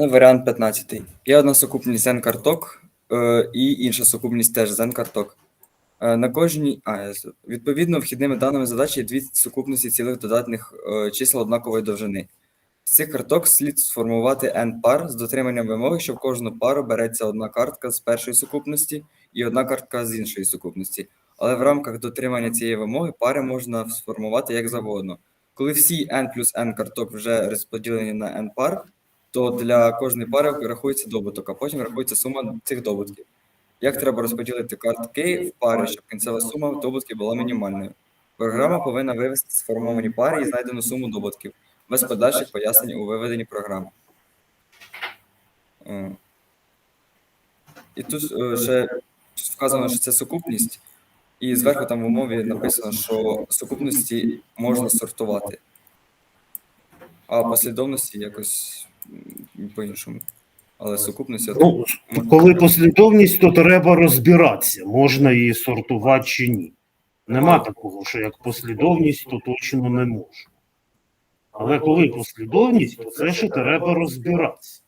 Ну, варіант 15. Є одна сукупність zen карток е, і інша сукупність теж zen карток. Е, на кожній, а, відповідно, вхідними даними задачі є дві сукупності цілих додатних е, чисел однакової довжини. З цих карток слід сформувати n пар з дотриманням вимоги, що в кожну пару береться одна картка з першої сукупності і одна картка з іншої сукупності. Але в рамках дотримання цієї вимоги пари можна сформувати як завгодно. Коли всі n плюс n карток вже розподілені на n пар, то для кожної пари рахується добуток, а потім рахується сума цих добутків. Як треба розподілити картки в пари, щоб кінцева сума добутків була мінімальною? Програма повинна вивести сформовані пари і знайдену суму добутків без подальших пояснень у виведенні програми. Е, І тут е, ще вказано, що це сукупність, і зверху там в умові написано, що сукупності можна сортувати, а послідовності якось по-іншому. Але сукупності Ну, коли послідовність, то треба розбиратися, можна її сортувати чи ні. Нема такого, що як послідовність, то точно не можна. Але коли послідовність, то це ще треба розбиратися.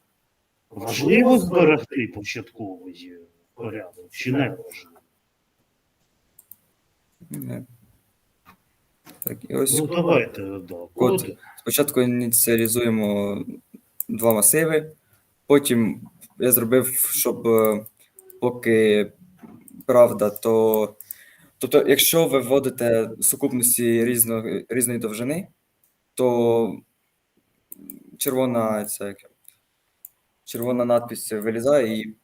Важливо зберегти початковий порядок, чи не важливо? Не. Так, і ось Ну давайте, да. Код. Спочатку ініціалізуємо два масиви, потім я зробив, щоб е, поки правда, то тобто, якщо ви вводите сукупності різно, різної довжини, то червона, це, червона надпись вилізає і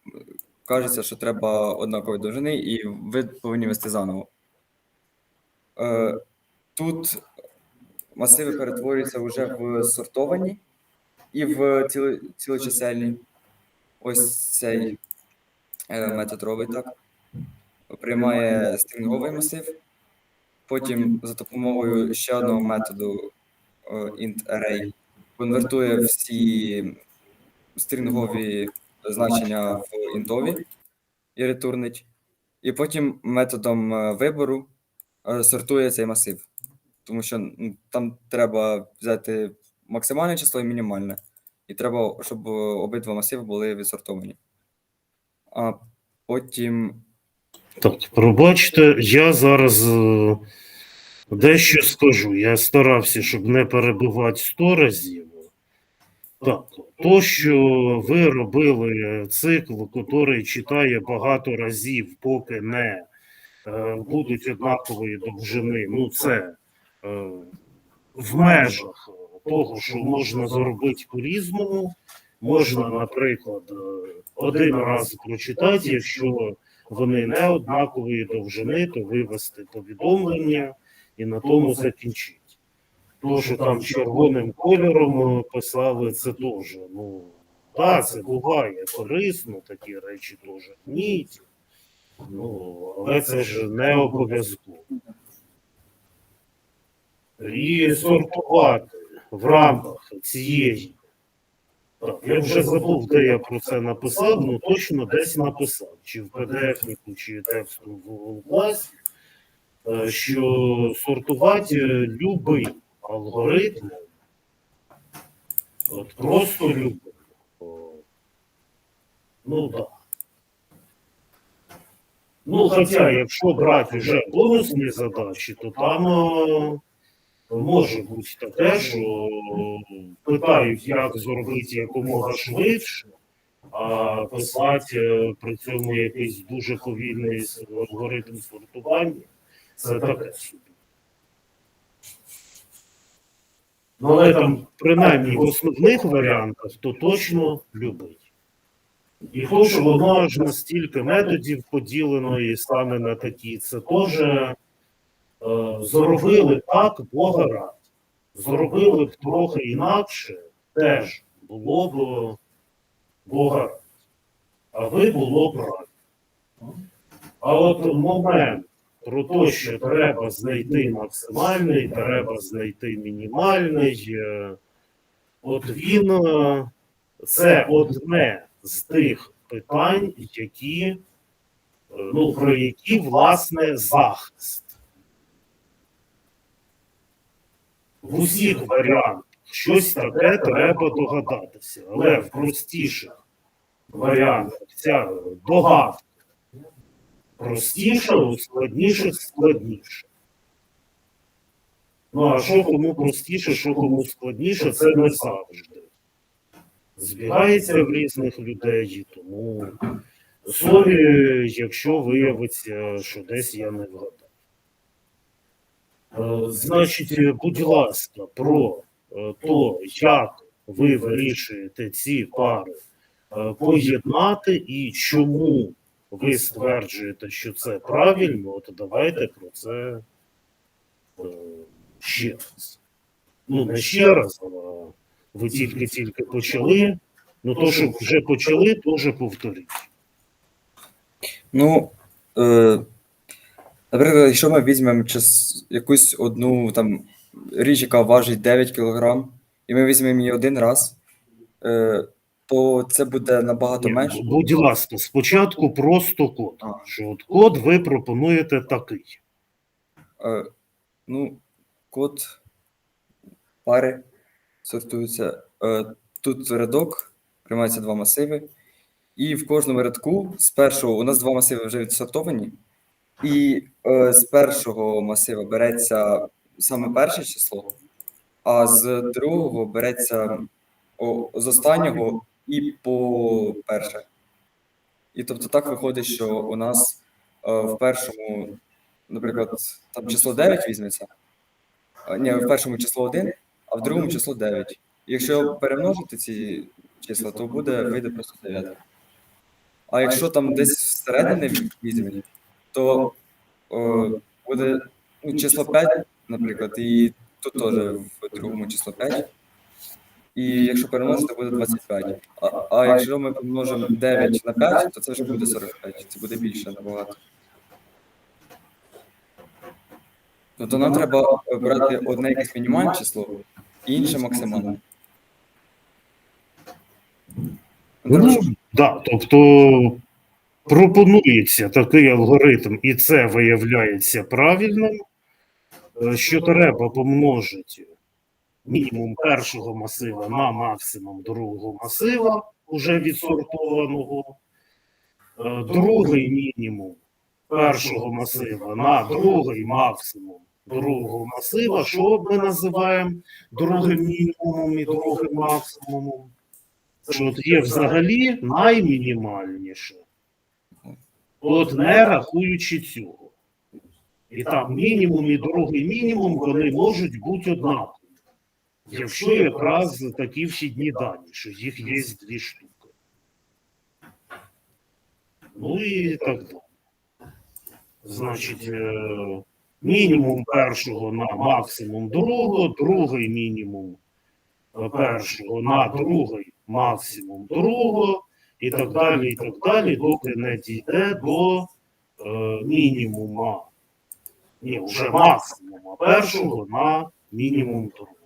кажеться, що треба однакової довжини, і ви повинні вести заново. Е, Тут масиви перетворюються вже в сортовані і в ціли. Ось цей е, метод робить так. Приймає стрінговий масив, потім за допомогою ще одного методу е, int array конвертує всі стрінгові значення в інтові і ретурнить. І потім методом е, вибору сортує цей масив тому що ну, там треба взяти максимальне число і мінімальне. І треба, щоб е, обидва масиви були відсортовані. А потім. Так, пробачте, я зараз е, дещо скажу. Я старався, щоб не перебивати сто разів. Так, то, що ви робили цикл, який читає багато разів, поки не е, будуть однакової довжини, ну це в межах того, що можна зробити по-різному. Можна, наприклад, е, один раз прочитати, якщо вони не однакової довжини, то вивести повідомлення і на тому закінчити. То, що там червоним кольором е, писали, це теж. Ну, так, це буває корисно, такі речі теж вміють. Ну, але це ж не обов'язково. І сортувати в рамках цієї. Так, я вже забув, де я про це написав, ну точно десь написав, чи в PDF-нику, чи тексту в Google Class, е, що сортувати любий алгоритм, от просто любий. Ну так. Ну, хоча, якщо брати вже бонусні задачі, то там е, може бути таке, що питають, як зробити якомога швидше, а писати е, при цьому якийсь дуже повільний алгоритм сортування, це таке собі. Ну, але там, принаймні, в основних варіантах, то точно любить. І то, що воно ж настільки методів поділено і саме на такі, це теж зробили так, Бога раді. Зробили б трохи інакше, теж було б Бога раді. А ви було б раді. А от момент про те, що треба знайти максимальний, треба знайти мінімальний, е, от він е, це одне з тих питань, які, е, ну, про які, власне, захист. В усіх варіантах, щось таке треба догадатися. Але в простіших варіантах ця догадка простіша, у складніших складніше. Ну, а що кому простіше, що кому складніше, це не завжди. Збігається в різних людей, тому сорі, якщо виявиться, що десь я не вгадав. Е, Значить, будь ласка, про е, то, як ви вирішуєте ці пари е, поєднати і чому ви стверджуєте, що це правильно, от давайте про це е, ще раз. Ну, не ще раз, а ви тільки-тільки почали. Ну, то, що вже почали, то вже повторіть. Ну, е, наприклад, якщо ми візьмемо час, якусь одну там річ, яка важить 9 кг, і ми візьмемо її один раз, е, то це буде набагато Ні, менше. Будь ласка, спочатку просто код. А. Що от код ви пропонуєте такий. Е, ну, код пари сортується. Е, тут рядок, приймаються два масиви, і в кожному рядку з першого у нас два масиви вже відсортовані, і е, з першого масива береться саме перше число, а з другого береться о, з останнього і по перше. І тобто так виходить, що у нас е, в першому наприклад, там число 9 візьметься. Ні, в першому число 1, а в другому число 9. І Якщо перемножити ці числа, то буде вийде просто 9. А якщо там десь всередині візьмемо, то о, буде ну, число 5, наприклад, і тут теж в другому число 5. І якщо перемножити, буде 25. А, а якщо ми помножимо 9 на 5, то це вже буде 45. Це буде більше набагато. Тобто нам треба брати одне якесь мінімальне число і інше максимальне. Ну, да, тобто пропонується такий алгоритм, і це виявляється правильним, е, що треба помножити мінімум першого масива на максимум другого масива, уже відсортованого, Е, другий мінімум першого масива на другий максимум другого масива, що ми називаємо другим мінімумом і другим максимумом. Що є взагалі наймінімальніше. От не рахуючи цього. І там мінімум і другий мінімум вони можуть бути однакові. Якщо якраз такі вхідні дані, що їх є дві штуки. Ну і так далі. Значить, е, мінімум першого на максимум другого, другий мінімум е, першого на другий максимум другого, і так далі, і так далі, доки не дійде до е, мінімума. Ні, вже максимума першого на мінімум другого.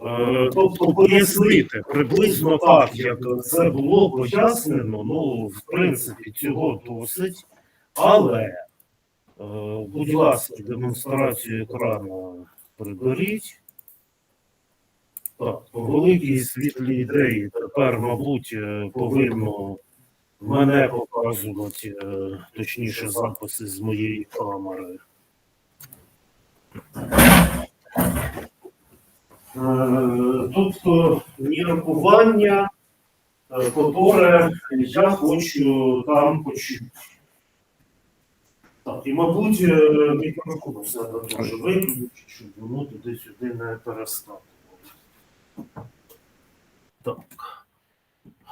Е, Тобто пояснити приблизно так, як це було пояснено, ну, в принципі, цього досить, але, е, будь ласка, демонстрацію екрану приберіть. Так, по великій світлій ідеї тепер, мабуть, е, повинно мене показувати, е, точніше, записи з моєї камери. Е, Тобто міркування, е, я хочу там почути. Так, і, мабуть, мікрофон треба теж виключити, щоб воно туди-сюди не перестало. Так.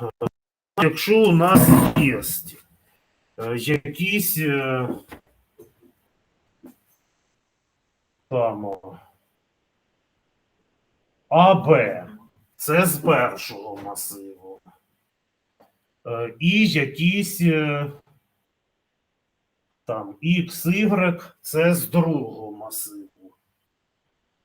Е, Якщо у нас є е, якісь е, там о, АБ, це з першого масиву. Е, І якісь е, там X, Y, це з другого масиву.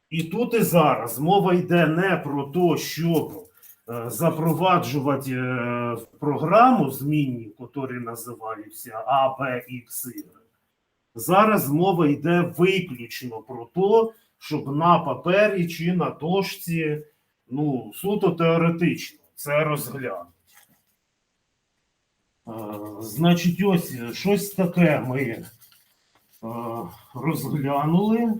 І тут і зараз мова йде не про те, щоб е, запроваджувати е, програму змінні, які називаються А, Б, X, Y. Зараз мова йде виключно про те, щоб на папері чи на дошці, ну, суто теоретично це розглянути. Е, Значить, ось щось таке ми розглянули.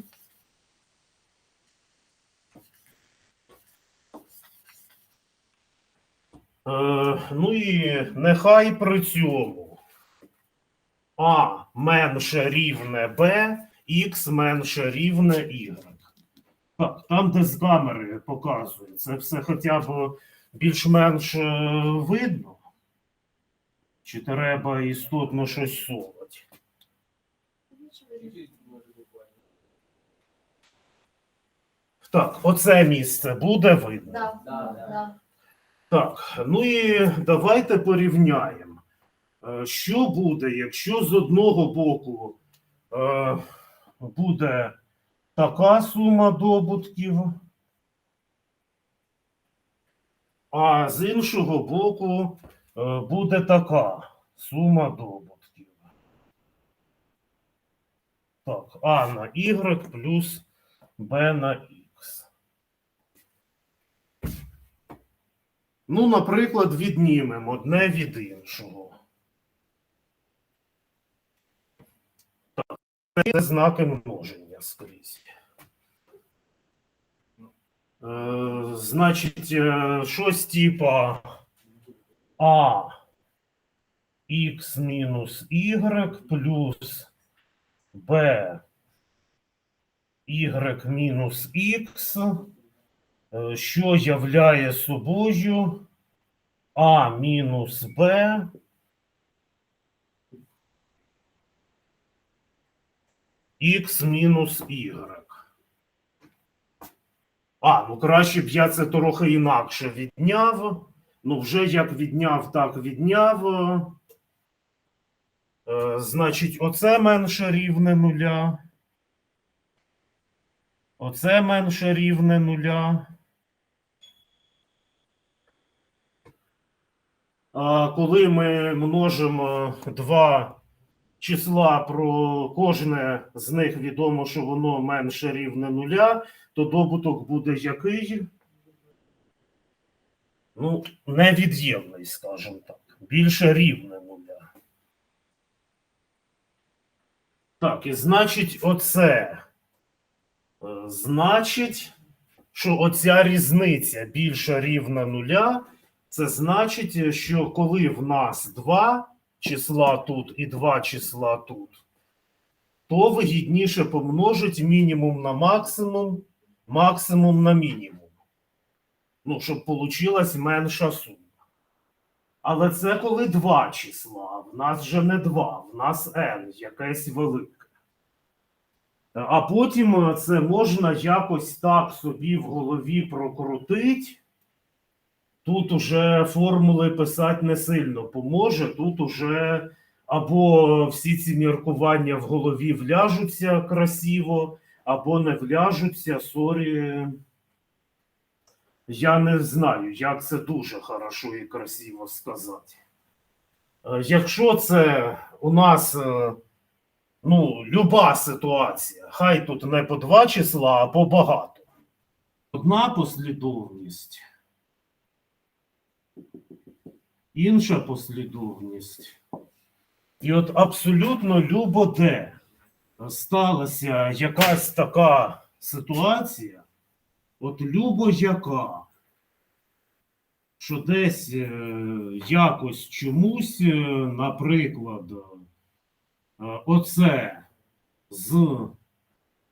Ну і нехай при цьому А менше рівне Б, Х менше рівне Y. Так, там, де з камери показує, це все хоча б більш-менш е, видно. Чи треба істотно щось совати? Так, оце місце буде видно. Да, Да, да. Так, ну і давайте порівняємо. Е, Що буде, якщо з одного боку е, буде така сума добутків, а з іншого боку е, буде така сума добутків. Так, А на Y плюс Б на Х. Ну, наприклад, віднімемо одне від іншого. Так, це знаки множення скрізь. Е, значить, е, щось типа А х мінус y плюс b y мінус х що являє собою А мінус Б Х мінус Y. А, ну краще б я це трохи інакше відняв. Ну, вже як відняв, так відняв. Е, значить, оце менше рівне нуля. Оце менше рівне нуля. Коли ми множимо два числа, про кожне з них відомо, що воно менше рівне нуля, то добуток буде який? Ну, невід'ємний, скажімо так. Більше рівне нуля. Так, і значить, оце. Е, Значить, що оця різниця більша рівна нуля, це значить, що коли в нас два числа тут і два числа тут, то вигідніше помножить мінімум на максимум, максимум на мінімум. Ну, щоб получилась менша сума. Але це коли два числа. В нас же не два, в нас n, якесь велике. А потім е, це можна якось так собі в голові прокрутити. Тут уже формули писати не сильно поможе. Тут уже або всі ці міркування в голові вляжуться красиво, або не вляжуться. Сорі. Я не знаю, як це дуже хорошо і красиво сказати. Е, Якщо це у нас е, ну, люба ситуація, хай тут не по два числа, а по багато. Одна послідовність, інша послідовність. І от абсолютно любо де сталася якась така ситуація, от любо яка, що десь е, якось чомусь, е, наприклад, е, оце з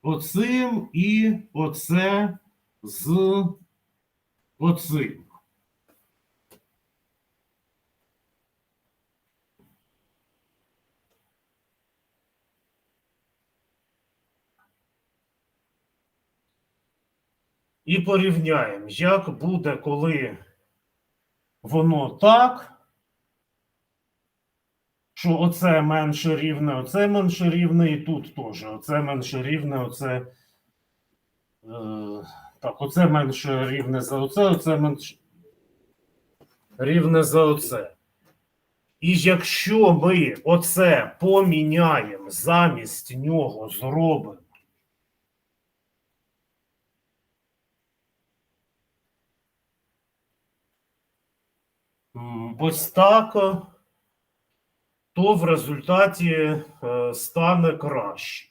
оцим і оце з оцим. І порівняємо, як буде, коли воно так, що оце менше рівне, оце менше рівне, і тут теж. Оце менше рівне, оце. Е, так, оце менше рівне за оце, оце менше рівне за оце. І якщо ми оце поміняємо, замість нього зробимо ось так, е, то в результаті е, стане краще.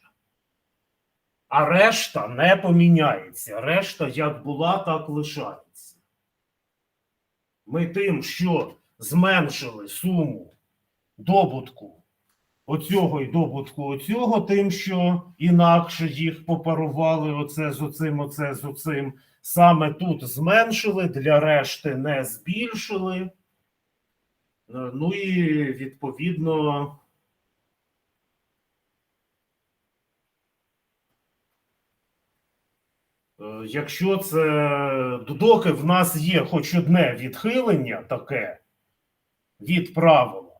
А решта не поміняється. Решта як була, так лишається. Ми тим, що зменшили суму добутку оцього і добутку оцього, тим, що інакше їх попарували оце з оцим, оце з оцим. Саме тут зменшили, для решти не збільшили. Е, Ну і відповідно. е, Якщо це доки в нас є хоч одне відхилення таке від правила,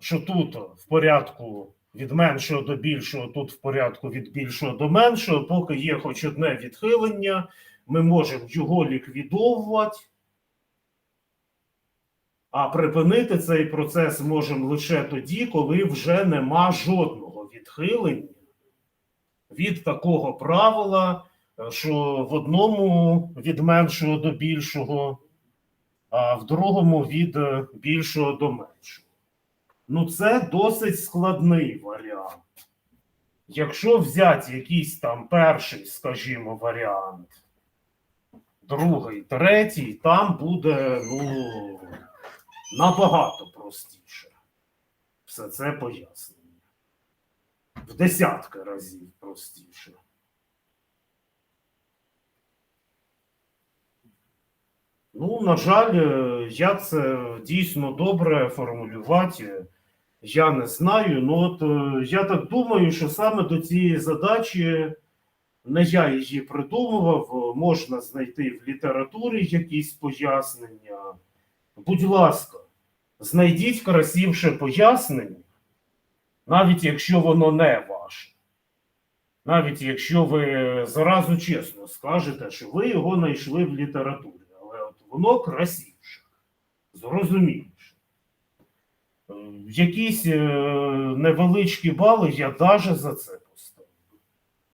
що тут в порядку від меншого до більшого, тут в порядку від більшого до меншого, поки є хоч одне відхилення, ми можемо його ліквідовувати, а припинити цей процес можемо лише тоді, коли вже нема жодного відхилення від такого правила, е, що в одному від меншого до більшого, а в другому від е, більшого до меншого. Ну, це досить складний варіант. Якщо взяти якийсь там перший, скажімо, варіант, другий, третій, там буде ну, набагато простіше. Все це пояснення. В десятки разів простіше. Ну, на жаль, е, як це дійсно добре формулювати, я не знаю. Ну, от е, я так думаю, що саме до цієї задачі не я її придумував, можна знайти в літературі якісь пояснення. Будь ласка, знайдіть красивше пояснення, навіть якщо воно не ваше. Навіть якщо ви зразу чесно скажете, що ви його знайшли в літературі, але от воно красивше, зрозуміліше. Е, Якісь е, невеличкі бали я даже за це